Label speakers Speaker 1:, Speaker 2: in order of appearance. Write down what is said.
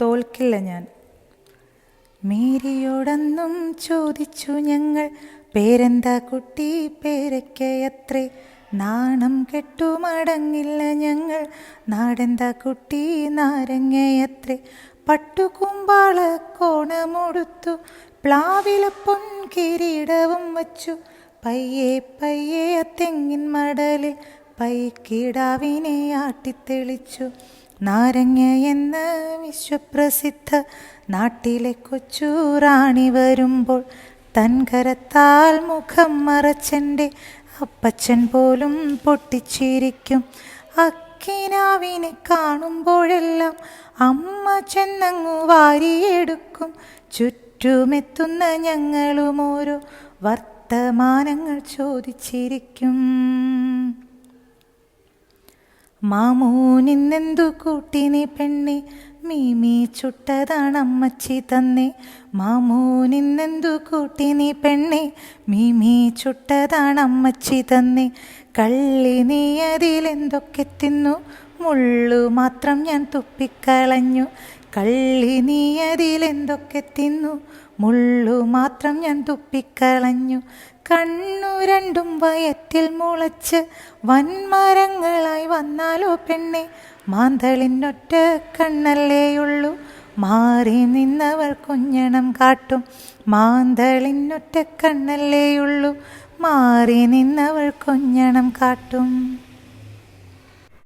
Speaker 1: തോൽക്കില്ല ഞാൻ. മേരിയോടൊന്നും ചോദിച്ചു ഞങ്ങൾ. പേരെന്താ കുട്ടി? പേരക്കയത്രേ നാണം കെട്ടു മടങ്ങില്ല ഞങ്ങൾ. നാടെന്താ കുട്ടി? നാരങ്ങയത്രേ പട്ടുകുമ്പാള കോണമൊടുത്തു. പ്ലാവില പൊൻകിരീടവും വച്ചു. പയ്യെ പയ്യെ തെങ്ങിൻ മടലിൽ പൈക്കിടാവിനെ ആട്ടിത്തെളിച്ചു. നാരങ്ങ എന്ന വിശ്വപ്രസിദ്ധ നാട്ടിലെ കൊച്ചു റാണി വരുമ്പോൾ തൻകരത്താൽ മുഖം മറച്ചെന്റെ അപ്പച്ചൻ പോലും പൊട്ടിച്ചിരിക്കും. അക്കിനാവിനെ കാണുമ്പോഴെല്ലാം അമ്മ ചെന്നങ്ങു വാരിയെടുക്കും. ചുറ്റുമെത്തുന്ന ഞങ്ങളും ഓരോ വർത്തമാനങ്ങൾ ചോദിച്ചിരിക്കും. മാമൂനിന്നെന്തു കൂട്ടിനി പെണ്ണെ? മീമി ചുട്ടതാണ് അമ്മച്ചി തന്നെ. മാമൂനിന്നെന്തു കൂട്ടിനി പെണ്ണെ? മീമി ചുട്ടതാണ് അമ്മച്ചി തന്നെ. കള്ളി നീ അതിലെന്തൊക്കെ തിന്നു? മുള്ളു മാത്രം ഞാൻ തുപ്പിക്കളഞ്ഞു. കള്ളി നീ അതിലെന്തൊക്കെ തിന്നു? മുള്ളു മാത്രം ഞാൻ തുപ്പിക്കളഞ്ഞു. കണ്ണു രണ്ടും വയറ്റിൽ മുളച്ച് വൻമരങ്ങളായി വന്നാലോ പെണ്ണെ മാന്തളിനൊറ്റ കണ്ണല്ലേയുള്ളൂ. മാറി നിന്നവർ കുഞ്ഞണം കാട്ടും മാന്തളിനൊറ്റ കണ്ണല്ലേയുള്ളൂ. മാറി നിന്നവൾ കുഞ്ഞണം കാട്ടും.